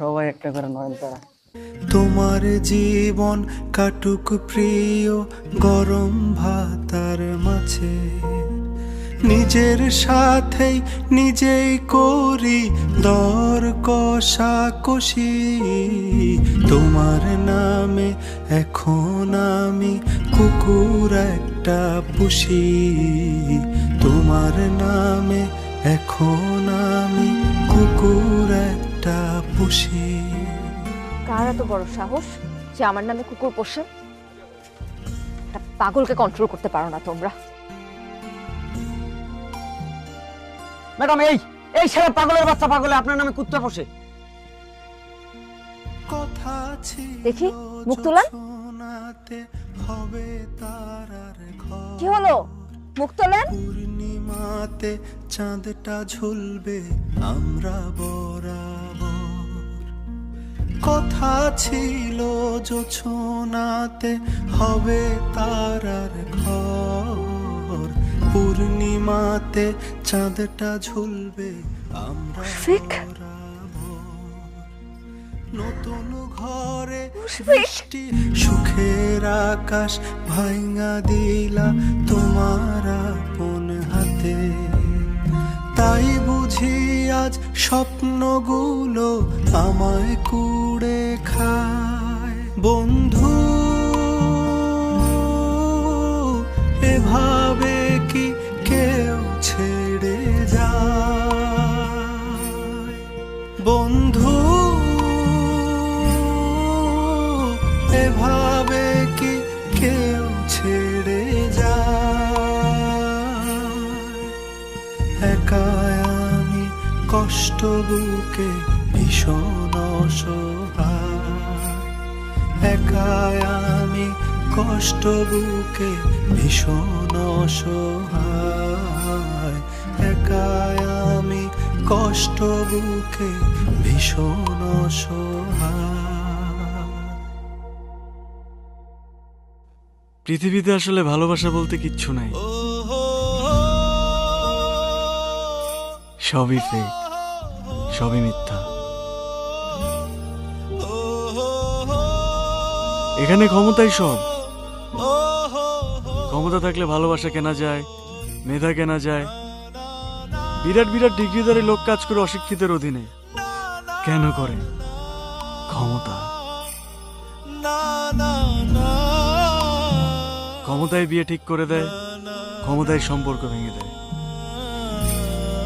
সবাই একটা করে নয়নতারা। তোমার জীবন কাটুক প্রিয় গরম ভাতার মাঝে। নিজের সাথেই নিজেই করি দর কষা কষি। তোমার নামে এখন আমি কুকুর একটা পুষি। তোমার নামে এখন আমি পুষি কার এত বড় সাহস যে আমার নামে কুকুর পোষে? একটা পাগলকে কন্ট্রোল করতে পারো না তোমরা। ম্যাডাম এই এই ছেলে পাগলের বাচ্চা পাগলে আপনার নামে কুত্তা বসে কথা ছিল দেখি, মুখ তুলান। কি হলো? মুখ তোলেন? পূর্ণিমাতে চাঁদটা ঝুলবে আমরা বরাবর। কথা ছিল জোছনাতে হবে তারার ঘর পূর্ণিমাতে চাঁদটা ঝুলবে আমরা? নতুন ঘরে? বৃষ্টি সুখের আকাশ ভাঙা দিলা তোমার আপন হাতে তাই বুঝি আজ স্বপ্নগুলো আমায় কুড়ে খায় বন্ধু, এভাবে কি কেউ ছেড়ে যায়? বন্ধু, এভাবে কি কেউ ছেড়ে যায়? একাই আমি কষ্ট বুকে ভীষণ অসহায় একাই আমি কষ্ট বুকে ভীষণ অসহায়। একাই আমি কষ্ট বুকে ভীষণ অসহায়। পৃথিবীতে আসলে ভালোবাসা বলতে কিচ্ছু নাই। সবই ফেক সবই মিথ্যা। এখানে ক্ষমতাই সব। ক্ষমতা থাকলে ভালোবাসা কেনা যায়, মেধা কেনা যায়। বিরাট বিরাট ডিগ্রিধারী লোক কাজ করে অশিক্ষিতের অধীনে। কেন করে? ক্ষমতা। ক্ষমতায় বিয়ে ঠিক করে দেয়, ক্ষমতায় সম্পর্ক ভেঙে দেয়।